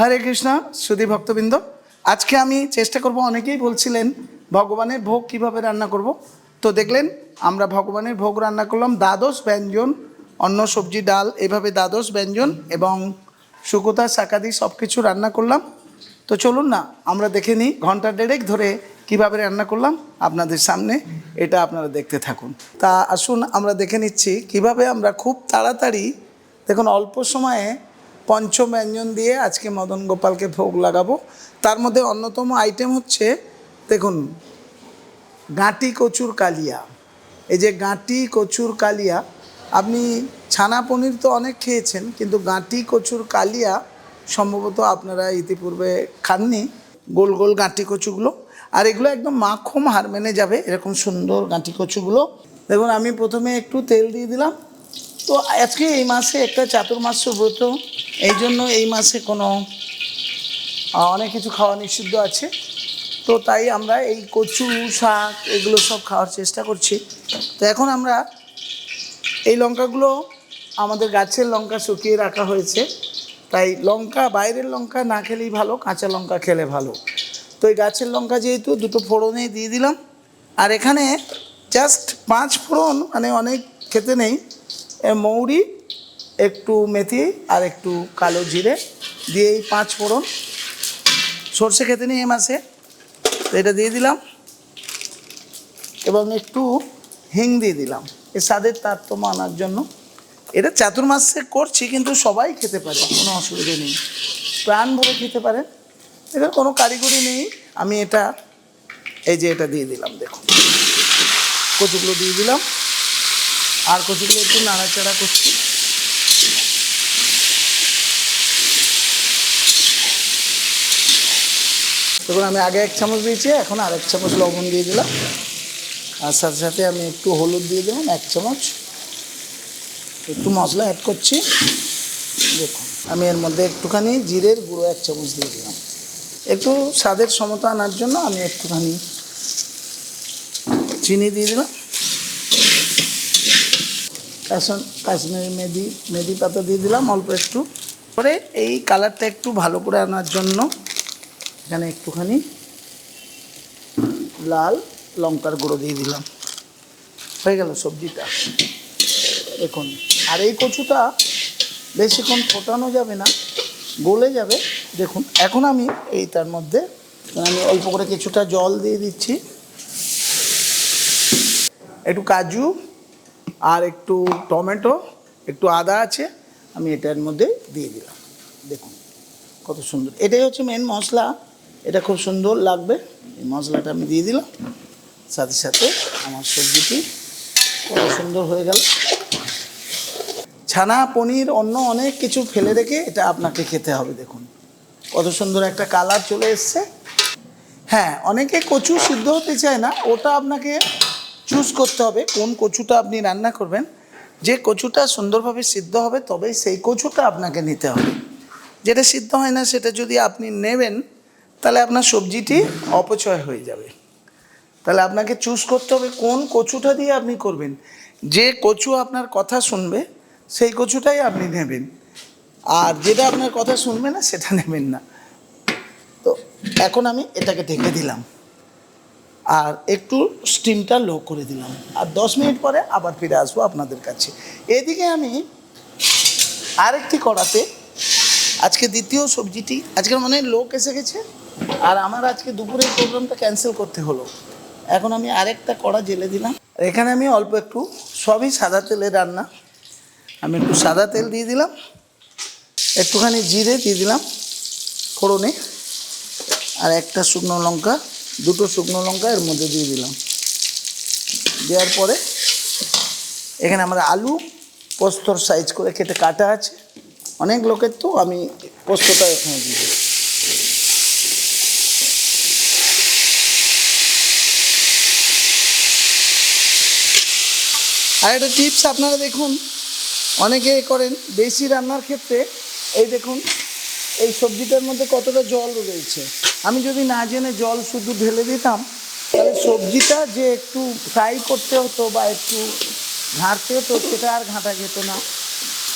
হরে কৃষ্ণ, সুধী ভক্তবৃন্দ। আজকে আমি চেষ্টা করব, অনেকেই বলছিলেন, ভগবানের ভোগ কীভাবে রান্না করব? তো দেখলেন, আমরা ভগবানের ভোগ রান্না করলাম, দ্বাদশ ব্যঞ্জন, অন্ন, সবজি, ডাল, এভাবে দ্বাদশ ব্যঞ্জন এবং শুকোতা, শাকাদি সব কিছু রান্না করলাম। তো চলুন না, আমরা দেখে নিই, ঘণ্টা দেড়েক ধরে কীভাবে রান্না করলাম। আপনাদের সামনে এটা আপনারা দেখতে থাকুন। তা আসুন, আমরা দেখে নিচ্ছি, কীভাবে আমরা খুব তাড়াতাড়ি, দেখুন, অল্প সময়ে পঞ্চব্যঞ্জন দিয়ে আজকে মদন গোপালকে ভোগ লাগাবো। তার মধ্যে অন্যতম আইটেম হচ্ছে, দেখুন, গাঁটি কচুর কালিয়া। এই যে গাঁটি কচুর কালিয়া, আপনি ছানা পনির তো অনেক খেয়েছেন, কিন্তু গাঁটি কচুর কালিয়া সম্ভবত আপনারা ইতিপূর্বে খাননি, গোল গোল গাঁটি কচুগুলো। আর এগুলো একদম মাখম হার মেনে যাবে, এরকম সুন্দর গাঁটি কচুগুলো। দেখুন, আমি প্রথমে একটু তেল দিয়ে দিলাম। তো আজকে এই মাসে একটা চাতুর্মাস্য ব্রত এই জন্য এই মাসে কোনো অনেক কিছু খাওয়া নিষিদ্ধ আছে। তো তাই আমরা এই কচু, শাক এগুলো সব খাওয়ার চেষ্টা করছি। তো এখন আমরা এই লঙ্কাগুলো আমাদের গাছের লঙ্কা শুকিয়ে রাখা হয়েছে। তাই লঙ্কা, বাইরের লঙ্কা না খেলেই ভালো, কাঁচা লঙ্কা খেলে ভালো। তো এই গাছের লঙ্কা যেহেতু দুটো ফোড়নে দিয়ে দিলাম। আর এখানে জাস্ট পাঁচ ফোড়ন মানে অনেক খেতে নেই। মৌরি একটু মেথি আর একটু কালো জিরে দিয়ে এই পাঁচ ফোড়ন। সর্ষে খেতে নেই মাসে এটা দিয়ে দিলাম। এবং একটু হিং দিয়ে দিলাম। এই স্বাদের তারতম্য আনার জন্য। এটা চাতুর্মাসে করছি, কিন্তু সবাই খেতে পারে, কোনো অসুবিধে নেই। প্রাণ ভরে খেতে পারেন। এটা কোনো কারিগরি নেই। আমি এটা, এই যে এটা দিয়ে দিলাম, দেখুন। কচুগুলো দিয়ে দিলাম। আর কচুগুলো একটু নাড়াচাড়া করছি। দেখুন আমি আগে এক চামচ দিয়েছি, এখন আর এক চামচ লবণ দিয়ে দিলাম। আর সাথে সাথে আমি একটু হলুদ দিয়ে দিলাম এক চামচ। একটু মশলা অ্যাড করছি। দেখুন, আমি এর মধ্যে একটুখানি জিরের গুঁড়ো এক চামচ দিয়ে দিলাম। একটু স্বাদের সমতা আনার জন্য আমি একটুখানি চিনি দিয়ে দিলাম। কাশ্মীরি মেদি মেদি পাতা দিয়ে দিলাম অল্প একটু। পরে এই কালারটা একটু ভালো করে আনার জন্য এখানে একটুখানি লাল লঙ্কার গুঁড়ো দিয়ে দিলাম। হয়ে গেল সবজিটা। দেখুন, আর এই কচুটা বেশিক্ষণ ফোটানো যাবে না, গলে যাবে। দেখুন, এখন আমি এই তার মধ্যে আমি অল্প করে কিছুটা জল দিয়ে দিচ্ছি। একটু কাজু আর একটু টমেটো, একটু আদা আছে, আমি এটার মধ্যে দিয়ে দিলাম। দেখুন, কত সুন্দর। এটাই হচ্ছে মেন মশলা। এটা খুব সুন্দর লাগবে। এই মশলাটা আমি দিয়ে দিলাম। সাথে সাথে আমার সবজিটি কত সুন্দর হয়ে গেল। ছানা, পনির, অন্য অনেক কিছু ফেলে রেখে এটা আপনাকে খেতে হবে, দেখুন। কত সুন্দর একটা কালার চলে এসছে। হ্যাঁ অনেকে কচু সিদ্ধ হতে চায় না, ওটা আপনাকে চুজ করতে হবে, কোন কচুটা আপনি রান্না করবেন। যে কচুটা সুন্দরভাবে সিদ্ধ হবে, তবেই সেই কচুটা আপনাকে নিতে হবে। যেটা সিদ্ধ হয় না, সেটা যদি আপনি নেবেন তাহলে আপনার সবজিটি অপচয় হয়ে যাবে। তাহলে আপনাকে চুজ করতে হবে কোন কচুটা দিয়ে আপনি করবেন। যে কচু আপনার কথা শুনবে, সেই কচুটাই আপনি নেবেন। আর যেটা আপনার কথা শুনবে না, সেটা নেবেন না। তো এখন আমি এটাকে ঢেকে দিলাম। আর একটু স্টিমটা লো করে দিলাম। আর দশ মিনিট পরে আবার ফিরে আসব আপনাদের কাছে। এদিকে আমি আরেকটি কড়াতে আজকে দ্বিতীয় সবজিটি আজকের মানে লোক এসে গেছে। আর আমার আজকে দুপুরের প্রোগ্রামটা ক্যান্সেল করতে হলো। এখন আমি আরেকটা কড়া জেলে দিলাম। এখানে আমি অল্প একটু, সবই সাদা তেলের রান্না। আমি একটু সাদা তেল দিয়ে দিলাম। একটুখানি জিরে দিয়ে দিলাম ফোড়নে। আর একটা শুকনো লঙ্কা, দুটো শুকনো লঙ্কা এর মধ্যে দিয়ে দিলাম। দেওয়ার পরে এখানে আমার আলু পোস্তর সাইজ করে কেটে কাটা আছে। অনেক লোকের তো আমি পোস্তটা এখানে দিয়ে দিই আর একটা টিপস আপনারা দেখুন, অনেকে করেন বেশি রান্নার ক্ষেত্রে, এই দেখুন, এই সবজিটার মধ্যে কতটা জল রয়েছে। আমি যদি না জেনে জল শুধু ঢেলে দিতাম, তাহলে সবজিটা যে একটু ফ্রাই করতে হতো বা একটু ঘাঁটতে হতো, সেটা আর ঘাঁটা যেত না।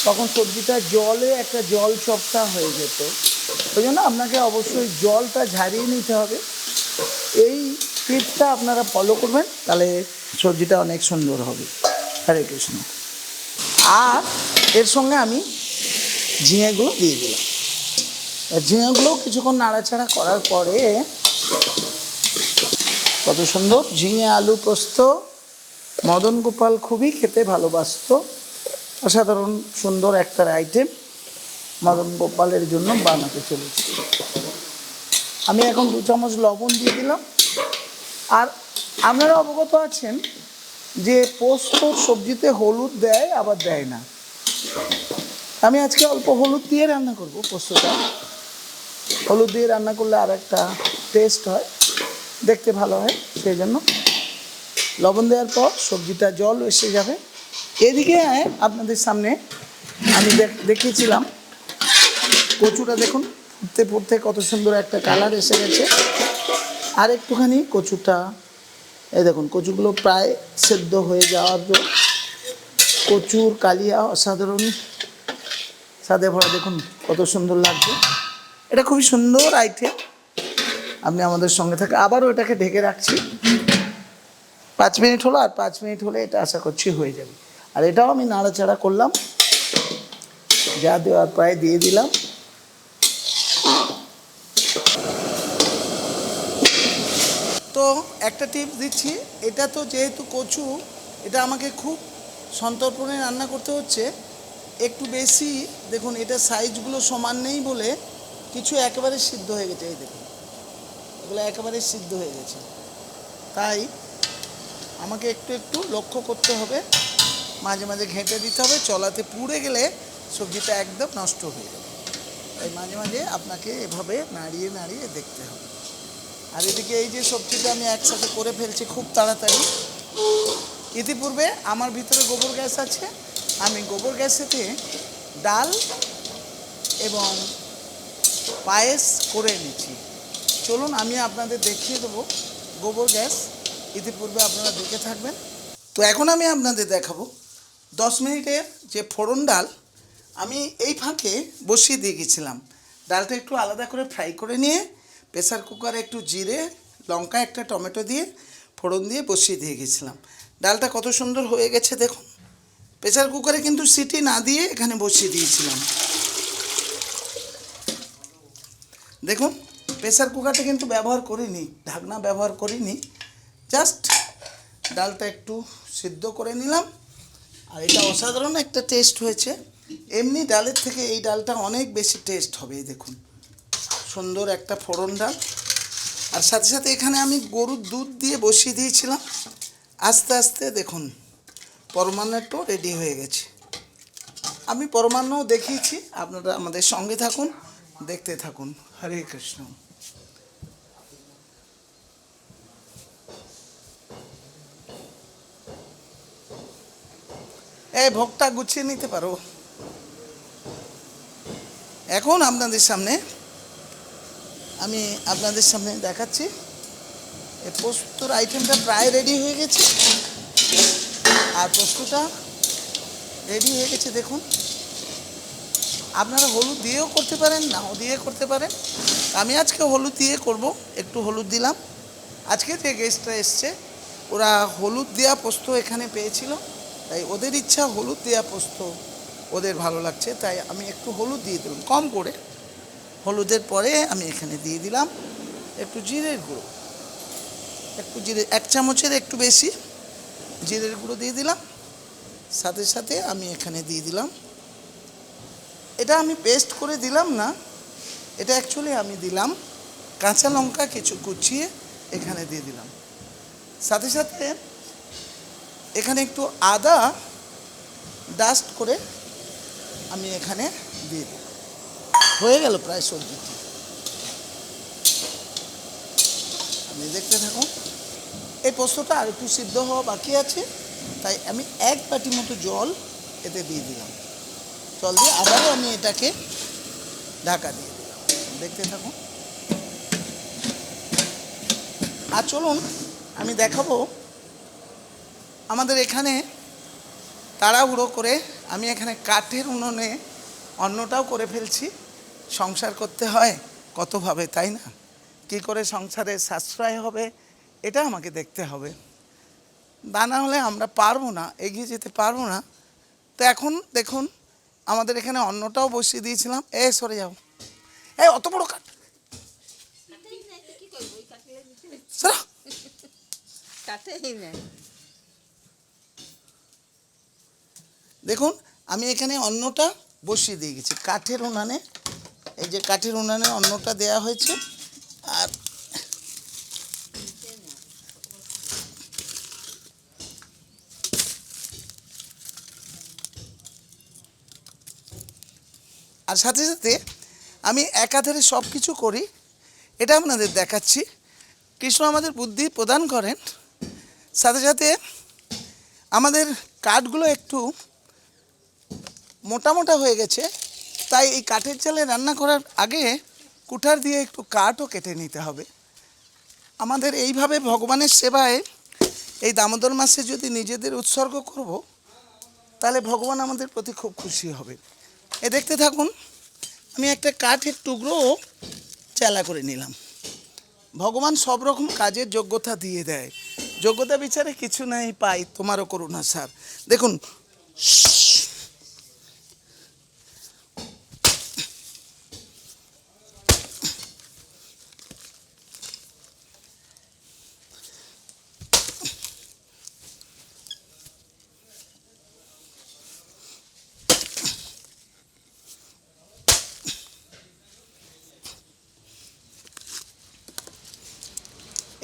তখন সবজিটা জলে একটা জল চপটা হয়ে যেত। ওই জন্য আপনাকে অবশ্যই জলটা ঝারিয়ে নিতে হবে। এই টিপটা আপনারা ফলো করবেন, তাহলে সবজিটা অনেক সুন্দর হবে। হরে কৃষ্ণ। আর এর সঙ্গে আমি ঝিঙেগুলো দিয়ে দিলাম। ঝিঙেগুলো কিছুক্ষণ নাড়াচাড়া করার পরে কত সুন্দর ঝিঙে, আলু পোস্ত, মদন গোপাল খুবই খেতে ভালোবাসতো। অসাধারণ সুন্দর একটা আইটেম মদন গোপালের জন্য বানাতে চলেছি। আমি এখন দু চামচ লবণ দিয়ে দিলাম। আর আপনারা অবগত আছেন যে পোস্ত সবজিতে হলুদ দেয়, আবার দেয় না। আমি আজকে অল্প হলুদ দিয়ে রান্না করব পোস্তটা। হলুদ দিয়ে রান্না করলে আর একটা টেস্ট হয়, দেখতে ভালো হয়, সেই জন্য। লবণ দেওয়ার পর সবজিটা জল এসে যাবে। এদিকে আপনাদের সামনে আমি দেখ- দেখিয়েছিলাম। কচুটা দেখুন ফুটতে ফুটতে কত সুন্দর একটা কালার এসে গেছে। আর একটুখানি কচুটা এই দেখুন, কচুগুলো প্রায় সেদ্ধ হয়ে যাওয়ার জন্য কচুর কালিয়া অসাধারণ সাদে ভরা, দেখুন কত সুন্দর লাগছে। এটা খুবই সুন্দর আইটেম। আপনি আমাদের সঙ্গে থাকে, আবারও এটাকে ঢেকে রাখছি। পাঁচ মিনিট হলো, আর পাঁচ মিনিট হলে এটা আশা করছি হয়ে যাবে। আর এটাও আমি নাড়াচাড়া করলাম। যা দেওয়ার প্রায় দিয়ে দিলাম তো একটা টিপস দিচ্ছি। এটা তো যেহেতু কচু, এটা আমাকে খুব সন্তর্পণে রান্না করতে হচ্ছে। একটু বেশি, দেখুন, এটা সাইজগুলো সমান নেই বলে কিছু একেবারে সিদ্ধ হয়ে গেছে, এই দেখুন। এগুলো একেবারে সিদ্ধ হয়ে গেছে। তাই আমাকে একটু একটু লক্ষ্য করতে হবে। মাঝে মাঝে ঘেঁটে দিতে হবে। চলাতে পুড়ে গেলে সবজিটা একদম নষ্ট হয়ে যাবে। তাই মাঝে মাঝে আপনাকে এভাবে নাড়িয়ে নাড়িয়ে দেখতে হবে। আর এদিকে এই যে সবজিটা আমি একসাথে করে ফেলছি খুব তাড়াতাড়ি। ইতিপূর্বে আমার ভিতরে গোবর গ্যাস আছে। আমি গোবর গ্যাসেতে ডাল এবং পায়েস করে নিচ্ছি। চলুন আমি আপনাদের দেখিয়ে দেবো গোবর গ্যাস। ইতিপূর্বে আপনারা দেখে থাকবেন। তো এখন আমি আপনাদের দেখাবো দশ মিনিটের যে ফোড়ন ডাল, আমি এই ফাঁকে বসিয়ে দিয়ে গেছিলাম। ডালটা একটু আলাদা করে ফ্রাই করে নিয়ে প্রেসার কুকারে একটু জিরে, লঙ্কা একটা টমেটো দিয়ে ফোড়ন দিয়ে বসিয়ে দিয়ে গেছিলাম। ডালটা কত সুন্দর হয়ে গেছে দেখুন। প্রেসার কুকারে কিন্তু সিটি না দিয়ে এখানে বসিয়ে দিয়েছিলাম। দেখুন, প্রেসার কুকারটা কিন্তু ব্যবহার করিনি, ঢাকনা ব্যবহার করিনি। জাস্ট ডালটা একটু সিদ্ধ করে নিলাম। আর এটা অসাধারণ একটা টেস্ট হয়েছে। এমনি ডালের থেকে এই ডালটা অনেক বেশি টেস্ট হবে দেখুন। সুন্দর একটা ফোড়ন ডাল। আর সাথে সাথে এখানে আমি গরুর দুধ দিয়ে বসিয়ে দিয়েছিলাম। আস্তে আস্তে দেখুন পরমান্নটাও রেডি হয়ে গেছে। আমি পরমান্নও দেখিয়েছি, আপনারা আমাদের সঙ্গে থাকুন, দেখতে থাকুন। হরে কৃষ্ণ। এই ভোগটা গুছিয়ে নিতে পারো। এখন আপনাদের সামনে আমি আপনাদের সামনে দেখাচ্ছি। এই পোস্তর আইটেমটা প্রায় রেডি হয়ে গেছে। আর পোস্তটা রেডি হয়ে গেছে, দেখুন। আপনারা হলুদ দিয়েও করতে পারেন, নাও দিয়ে করতে পারেন। আমি আজকে হলুদ দিয়ে করব, একটু হলুদ দিলাম। আজকে যে গেস্টরা এসছে। ওরা হলুদ দেওয়া পোস্ত এখানে পেয়েছিল। তাই ওদের ইচ্ছা হলুদ দেওয়া পোস্ত ওদের ভালো লাগছে। তাই আমি একটু হলুদ দিয়ে দিলাম, কম করে। হলুদের পরে আমি এখানে দিয়ে দিলাম একটু জিরের গুঁড়ো। একটু জিরে, এক চামচের একটু বেশি জিরের গুঁড়ো দিয়ে দিলাম। সাথে সাথে আমি এখানে দিয়ে দিলাম। এটা আমি পেস্ট করে দিলাম না, এটা অ্যাকচুয়ালি আমি দিলাম কাঁচা লঙ্কা কিছু কুচিয়ে এখানে দিয়ে দিলাম। সাথে সাথে এখানে একটু আদা ডাস্ট করে আমি এখানে দিয়ে দিই হয়ে গেল প্রায় সবজিটি আপনি দেখতে থাকুন। এই পোস্তটা আর একটু সিদ্ধ হওয়া বাকি আছে, তাই আমি এক বাটি মতো জল এতে দিয়ে দিলাম। জল দিয়ে আবারও আমি এটাকে ঢাকা দিয়ে দিলাম। দেখতে থাকুন। আর চলুন, আমি দেখাবো আমাদের এখানে তাড়াহুড়ো করে আমি এখানে কাঠের উনুনে অন্নটাও করে ফেলছি। সংসার করতে হয় কতভাবে তাই না? কি করে সংসারে সাশ্রয় হবে এটা আমাকে দেখতে হবে। তা না হলে আমরা পারব না এগিয়ে যেতে পারব না। তো এখন দেখুন আমাদের এখানে অন্নটাও বসিয়ে দিয়েছিলাম। এ সরে যাও। এ অত বড় কাঠ। দেখুন আমি এখানে অন্নটা বসিয়ে দিয়ে গেছি কাঠের উনানে এই যে কাঠের উনানে অন্নটা দেয়া হয়েছে, আর আর সাথে সাথে আমি একাধারে সব কিছু করি। এটা আপনাদের দেখাচ্ছি। কৃষ্ণ আমাদের বুদ্ধি প্রদান করেন। সাথে সাথে আমাদের কাঠগুলো একটু মোটা মোটা হয়ে গেছে। তাই এই কাঠের চালে রান্না করার আগে কুঠার দিয়ে একটু কাঠও কেটে নিতে হবে। আমাদের এইভাবে ভগবানের সেবায় এই দামোদর মাসে যদি নিজেদের উৎসর্গ করব, তাহলে ভগবান আমাদের প্রতি খুব খুশি হবে। এ দেখতে থাকুন, আমি একটা কাঠের টুকরো চেলা করে নিলাম। ভগবান সব রকম কাজের যোগ্যতা দিয়ে দেয়। যোগ্যতা বিচারে কিছু নাই, পাই তোমারও করুণা স্যার দেখুন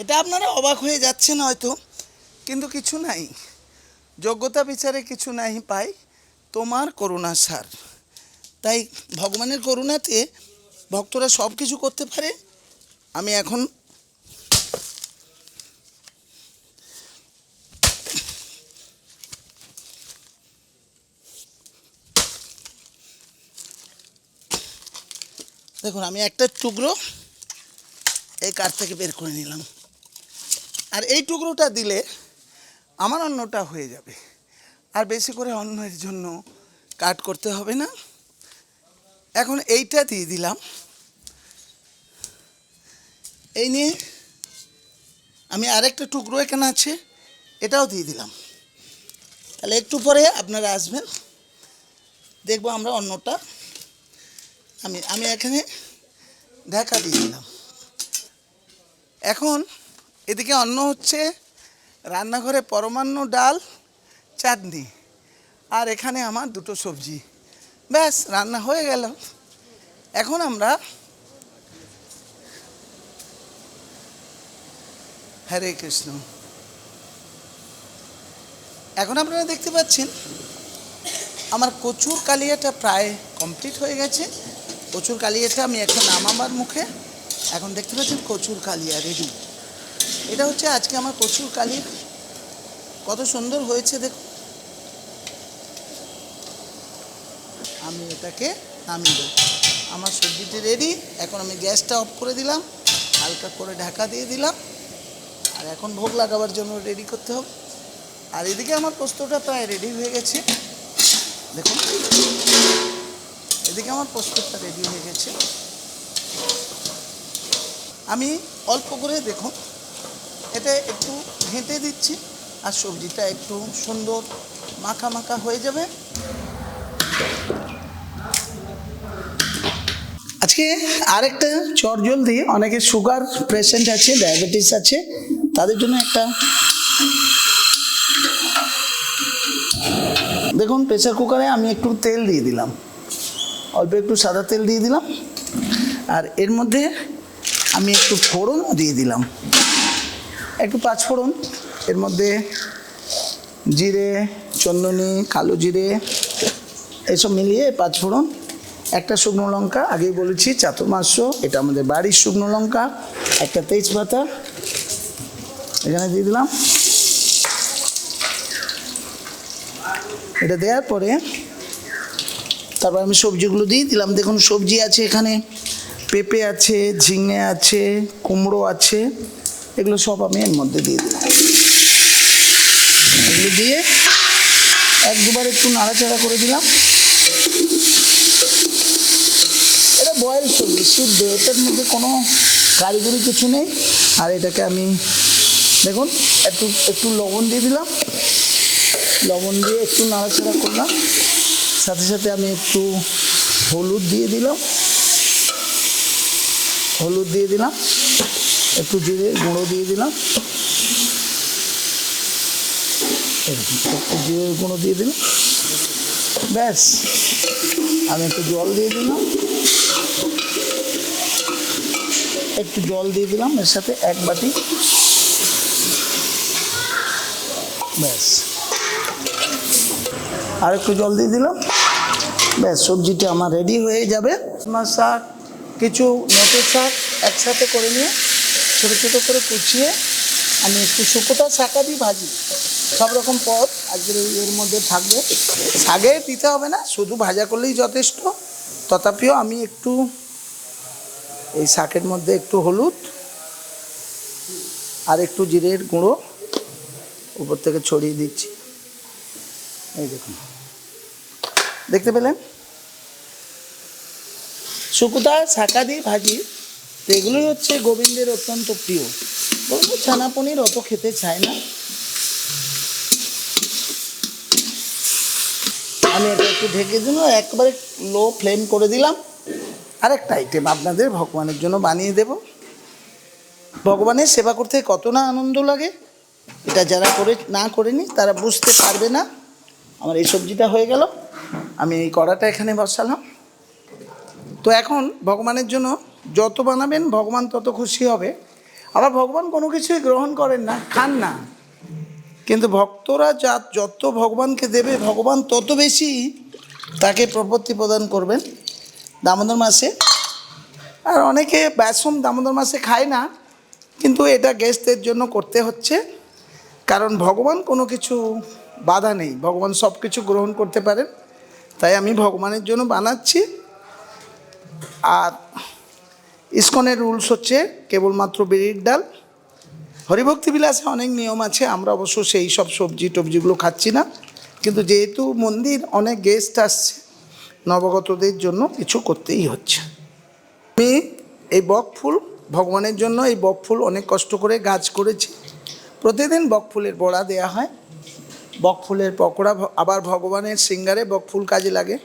এটা আপনারা অবাক হয়ে যাচ্ছেন হয়তো, কিন্তু কিছু নাই। যোগ্যতা বিচারে কিছু নাই পাই তোমার করুণা সার। তাই ভগবানের করুণাতে ভক্তরা সব কিছু করতে পারে। আমি এখন দেখুন, আমি একটা টুকরো এই কাঠ থেকে বের করে নিলাম। আর এই টুকরোটা দিলে আমার অন্নটা হয়ে যাবে। আর বেশি করে অন্নের জন্য কাট করতে হবে না। এখন এইটা দিয়ে দিলাম। এই নিয়ে আমি আরেকটা টুকরো এখানে আছে, এটাও দিয়ে দিলাম। তাহলে একটু পরে আপনারা আসবেন। দেখব আমরা অন্নটা। আমি আমি এখানে ঢাকা দিয়ে দিলাম। এখন এদিকে অন্য হচ্ছে, রান্নাঘরে পরমান্ন ডাল, চাটনি। আর এখানে আমার দুটো সবজি। ব্যাস, রান্না হয়ে গেল। এখন আমরা হরে কৃষ্ণ। এখন আপনারা দেখতে পাচ্ছেন, আমার কচুর কালিয়াটা প্রায় কমপ্লিট হয়ে গেছে। কচুর কালিয়াটা আমি এখন নামাবার মুখে। এখন দেখতে পাচ্ছেন কচুর কালিয়া রেডি। এটা হচ্ছে আজকে আমার কচুর কালিয়া কত সুন্দর হয়েছে দেখুন আমি এটাকে নামিয়ে দেবো। আমার সবজিটি রেডি এখন আমি গ্যাসটা অফ করে দিলাম। হালকা করে ঢাকা দিয়ে দিলাম। আর এখন ভোগ লাগাবার জন্য রেডি করতে হবে। আর এদিকে আমার পোস্তটা প্রায় রেডি হয়ে গেছে। দেখুন। এদিকে আমার পোস্তটা রেডি হয়ে গেছে। আমি অল্প করে দেখুন। এটা একটু ঘেঁটে দিচ্ছি, আর সবজিটা একটু সুন্দর মাখা মাখা হয়ে যাবে। আজকে আরেকটা চটজলদি, অনেকে সুগার পেশেন্ট আছে ডায়াবেটিস আছে, তাদের জন্য একটা দেখুন প্রেসার কুকারে আমি একটু তেল দিয়ে দিলাম। অল্প একটু সাদা তেল দিয়ে দিলাম। আর এর মধ্যে আমি একটু ফোড়ন দিয়ে দিলাম। একটু পাঁচ ফোড়ন, এর মধ্যে জিরে, চন্দনী, কালো জিরে, এসব মিলিয়ে পাঁচ ফোড়ন, একটা শুকনো লঙ্কা, আগেই বলেছি চাতুর্মাস্য এটা আমাদের বাড়ির শুকনো লঙ্কা, একটা তেজপাতা, এখানে দিয়ে দিলাম। এটা দেওয়ার পরে তারপর আমি সবজিগুলো দিয়ে দিলাম। দেখুন, সবজি আছে এখানে, পেঁপে আছে, ঝিঙে আছে, কুমড়ো আছে এগুলো সব আমি এর মধ্যে দিয়ে দিলাম। এগুলো দিয়ে এক দুবার একটু নাড়াচাড়া করে দিলাম। এটা বয়েল সবজি সিদ্ধ এটার মধ্যে কোনো কারিগরি কিছু নেই। আর এটাকে আমি, দেখুন, একটু একটু লবণ দিয়ে দিলাম। লবণ দিয়ে একটু নাড়াচাড়া করলাম। সাথে সাথে আমি একটু হলুদ দিয়ে দিলাম। হলুদ দিয়ে দিলাম। একটু জিরে গুঁড়ো দিয়ে দিলাম। একটু জিরে গুঁড়ো দিয়ে দিলাম। ব্যাস, আমি একটু জল দিয়ে দিলাম। একটু জল দিয়ে দিলাম, এর সাথে এক বাটি। ব্যাস। আর একটু জল দিয়ে দিলাম। ব্যাস, সবজিটা আমার রেডি হয়ে যাবে। শাক, কিছু নটের শাক একসাথে করে নিয়ে ছোটো ছোটো করে কুচিয়ে আমি একটু শুকোটা শাকা দিই ভাজি। সব রকম পদ আজকের এর মধ্যে থাকবে। শাগে দিতে হবে না, শুধু ভাজা করলেই যথেষ্ট। তথাপিও আমি একটু এই শাকের মধ্যে একটু হলুদ আর একটু জিরের গুঁড়ো উপর থেকে ছড়িয়ে দিচ্ছি। এই দেখুন। দেখতে পেলেন? শুকুতা শাকা দিয়ে ভাজি। তো এগুলোই হচ্ছে গোবিন্দের অত্যন্ত প্রিয়। বলব, ছানা পনির অত খেতে চায় না। আমি এটা একটু ঢেকে দিল একবারে লো ফ্লেম করে দিলাম। আরেকটা আইটেম আপনাদের ভগবানের জন্য বানিয়ে দেব। ভগবানের সেবা করতে কত না আনন্দ লাগে। এটা যারা করে, না করেনি, তারা বুঝতে পারবে না। আমার এই সবজিটা হয়ে গেল। আমি এই কড়াটা এখানে বসালাম। তো এখন ভগবানের জন্য যত বানাবেন, ভগবান তত খুশি হবে। আবার ভগবান কোনো কিছুই গ্রহণ করেন না, খান না। কিন্তু ভক্তরা যা, যত ভগবানকে দেবে, ভগবান তত বেশি তাকে প্রপত্তি প্রদান করবেন দামোদর মাসে। আর অনেকে ব্যাসম দামোদর মাসে খায় না, কিন্তু এটা গেস্টদের জন্য করতে হচ্ছে। কারণ ভগবান কোনো কিছু বাধা নেই, ভগবান সব কিছু গ্রহণ করতে পারেন। তাই আমি ভগবানের জন্য বানাচ্ছি। আর ইস্কনের রুলস হচ্ছে কেবলমাত্র বিড়ির ডাল। হরিভক্তি বিলাসে অনেক নিয়ম আছে, আমরা অবশ্য সেই সব সবজি টবজিগুলো খাচ্ছি না। কিন্তু যেহেতু মন্দির, অনেক গেস্ট আসছে, নবগতদের জন্য কিছু করতেই হচ্ছে। আমি এই বক ফুল, ভগবানের জন্য এই বক ফুল অনেক কষ্ট করে গাছ করেছি। প্রতিদিন বক ফুলের বড়া দেয়া হয়। বক ফুলের পকোড়া আবার ভগবানের সিঙ্গারে বক ফুল কাজে লাগে।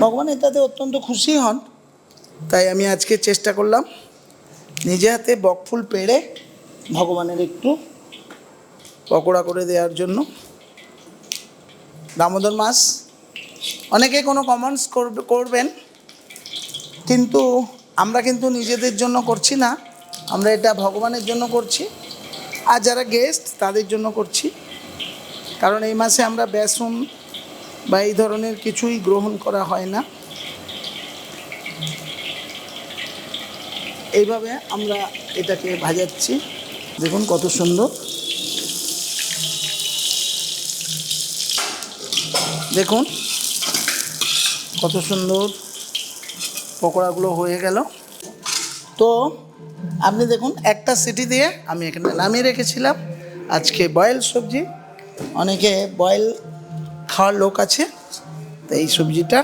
ভগবান এটাতে অত্যন্ত খুশি হন। তাই আমি আজকে চেষ্টা করলাম নিজে হাতে বক ফুল পেড়ে ভগবানের একটু পকোড়া করে দেওয়ার জন্য। দামোদর মাস, অনেকে কোনো কমেন্টস করবে, করবেন, কিন্তু আমরা কিন্তু নিজেদের জন্য করছি না, আমরা এটা ভগবানের জন্য করছি। আর যারা গেস্ট তাদের জন্য করছি। কারণ এই মাসে আমরা বেসন বা এই ধরনের কিছুই গ্রহণ করা হয় না। এইভাবে আমরা এটাকে ভাজাচ্ছি। দেখুন কত সুন্দর। দেখুন কত সুন্দর পকোড়াগুলো হয়ে গেল। তো আপনি দেখুন, একটা সিটি দিয়ে আমি এখানে নামিয়ে রেখেছিলাম। আজকে বয়েল সবজি, অনেকে বয়েল খাওয়ার লোক আছে, তো এই সবজিটা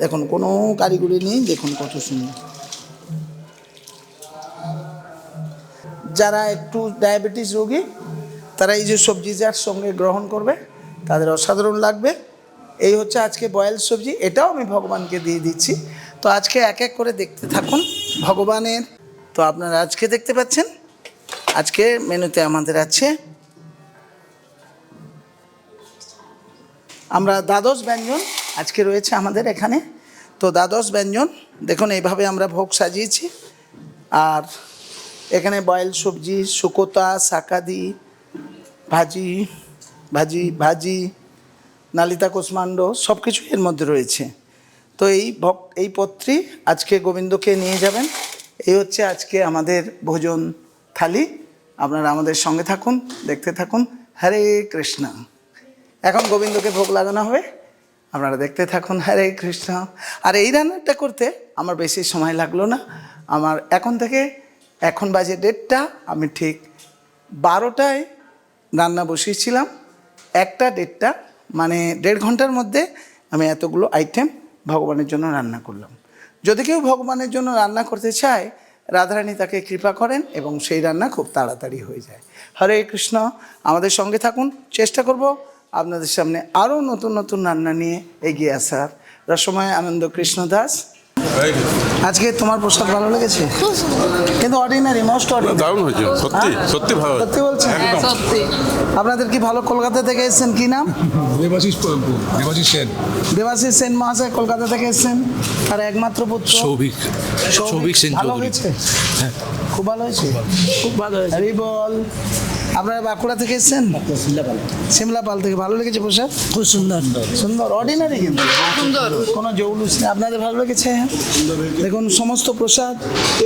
দেখুন, কোনো কারিগরি নেই, দেখুন কত সুন্দর। যারা একটু ডায়াবেটিস রোগী, তারা এই যে সবজি যার সঙ্গে গ্রহণ করবে, তাদের অসাধারণ লাগবে। এই হচ্ছে আজকে বয়েল সবজি, এটাও আমি ভগবানকে দিয়ে দিচ্ছি। তো আজকে এক এক করে দেখতে থাকুন ভগবানের। তো আপনারা আজকে দেখতে পাচ্ছেন, আজকে মেনুতে আমাদের আছে, আমরা দ্বাদশ ব্যঞ্জন আজকে রয়েছে আমাদের এখানে। তো দ্বাদশ ব্যঞ্জন, দেখুন এইভাবে আমরা ভোগ সাজিয়েছি। আর এখানে বয়েল সবজি, শুকোতা শাকাদি ভাজি ভাজি ভাজি, নালিতা কুষ্মাণ্ড সব কিছু এর মধ্যে রয়েছে। তো এই ভক, এই পত্রী আজকে গোবিন্দকে নিয়ে যাবেন। এই হচ্ছে আজকে আমাদের ভোজন থালি। আপনারা আমাদের সঙ্গে থাকুন, দেখতে থাকুন। হরে কৃষ্ণ। এখন গোবিন্দকে ভোগ লাগানো হবে। আপনারা দেখতে থাকুন, হরে কৃষ্ণ। আর এই রান্নাটা করতে আমার বেশি সময় লাগল না। আমার এখন থেকে এখন বাজে ডেটটা আমি ঠিক বারোটায় রান্না বসিয়েছিলাম, একটা ডেটটা মানে দেড় ঘণ্টার মধ্যে আমি এতগুলো আইটেম ভগবানের জন্য রান্না করলাম। যদি কেউ ভগবানের জন্য রান্না করতে চায়, রাধারানী তাকে কৃপা করেন এবং সেই রান্না খুব তাড়াতাড়ি হয়ে যায়। হরে কৃষ্ণ, আমাদের সঙ্গে থাকুন, চেষ্টা করব আপনাদের সামনে আরও নতুন নতুন রান্না নিয়ে এগিয়ে আসার। রসময় আনন্দ কৃষ্ণ দাস আজকে তোমার প্রসাদ ভালো লেগেছে? কিন্তু অর্ডিনারি মোস্ট অর্ডিনারি দারুণ হয়েছে সত্যি সত্যি ভালো সত্যি বলছেন সত্যি। আপনাদের কি ভালো কলকাতা থেকে এসেছেন? কি নাম? দেবাশিস দেবাশিস সেন। দেবাশিস সেন মহাশয় কলকাতা থেকে এসেছেন আর একমাত্র পুত্র? সৌভিক সৌভিক? সেন চৌধুরী। হয়েছে? খুব ভালো হয়েছে? খুব ভালো হয়েছে। হরি বল আপনারা বাঁকুড়া থেকে এসেছেন? সিমলাপাল থেকে। ভালো লেগেছে প্রসাদ খুব সুন্দর। সুন্দর? অর্ডিনারি কিন্তু। সুন্দর। কোনো জৌলুস নেই। আপনাদের ভালো লেগেছে? দেখুন সমস্ত প্রসাদ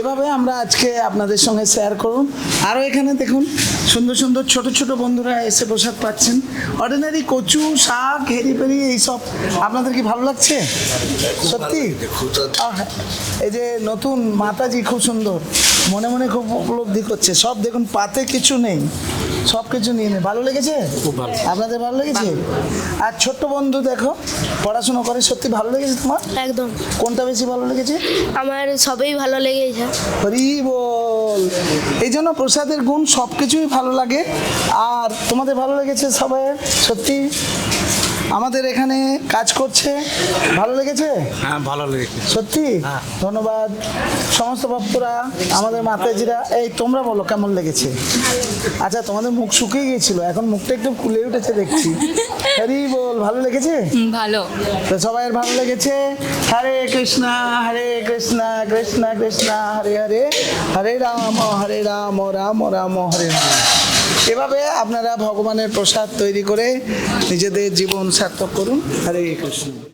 এভাবে আমরা আজকে আপনাদের সঙ্গে শেয়ার করুন। আরও এখানে দেখুন সুন্দর সুন্দর ছোট ছোট বন্ধুরা এসে প্রসাদ পাচ্ছেন। অর্ডিনারি কচু শাক হেরি পেরি এইসব আপনাদের কি ভালো লাগছে? সত্যি? আহ, এই যে নতুন মাতাজি খুব সুন্দর। মনে মনে খুব উপলব্ধি করছে। সব দেখুন পাতে কিছু নেই। সব কিছু নিয়ে নেই। ভালো লেগেছে? আপনাদের ভালো লেগেছে? আর ছোট্ট বন্ধু দেখো পড়াশোনা করে সত্যি ভালো লেগেছে তোমার? একদম। কোনটা বেশি ভালো লেগেছে? আমার সবই ভালো লেগেছে। হরি বল। এই জন্য প্রসাদের গুণ সব কিছুই ভালো লাগে। আর তোমাদের ভালো লেগেছে সবাই? সত্যি? আমাদের এখানে কাজ করছে। ভালো লেগেছে? হ্যাঁ ভালো লেগেছে। সত্যি? ধন্যবাদ। সমস্ত ভক্তরা আমাদের মাতাজিরা এই তোমরা বলো কেমন লেগেছে? আচ্ছা তোমাদের মুখ শুকিয়ে গিয়েছিল এখন মুখটা একটু খুলে উঠেছে দেখছি। হরি বল ভালো লেগেছে? ভালো। তো সবাইয়ের ভালো লেগেছে? হরে কৃষ্ণ হরে কৃষ্ণ কৃষ্ণ কৃষ্ণ হরে হরে। হরে রাম হরে রাম রাম রাম হরে হরে এভাবে আপনারা ভগবানের প্রসাদ তৈরি করে নিজেদের জীবন সার্থক করুন। হরে কৃষ্ণ।